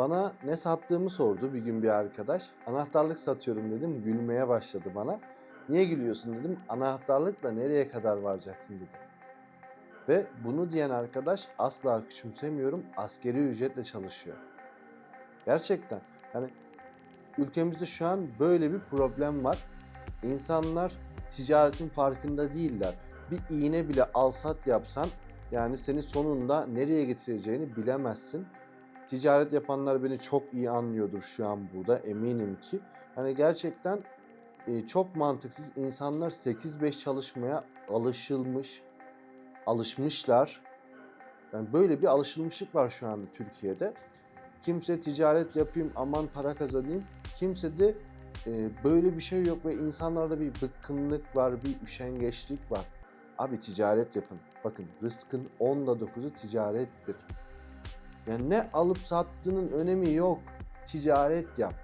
Bana ne sattığımı sordu bir gün bir arkadaş. Anahtarlık satıyorum dedim. Gülmeye başladı bana. Niye gülüyorsun dedim. Anahtarlıkla nereye kadar varacaksın dedi. Ve bunu diyen arkadaş asla küçümsemiyorum. Askeri ücretle çalışıyor. Gerçekten. Yani ülkemizde şu an böyle bir problem var. İnsanlar ticaretin farkında değiller. Bir iğne bile alsat yapsan yani seni sonunda nereye getireceğini bilemezsin. Ticaret yapanlar beni çok iyi anlıyordur şu an burada eminim ki. Hani gerçekten e, çok mantıksız. İnsanlar 8-5 çalışmaya alışılmış, alışmışlar. Yani böyle bir alışılmışlık var şu anda Türkiye'de. Kimse ticaret yapayım, aman para kazanayım. Kimse de e, böyle bir şey yok ve insanlarda bir bıkkınlık var, bir üşengeçlik var. Abi ticaret yapın. Bakın rızkın onda 9'u ticarettir. Yani ne alıp sattığının önemi yok. Ticaret yap.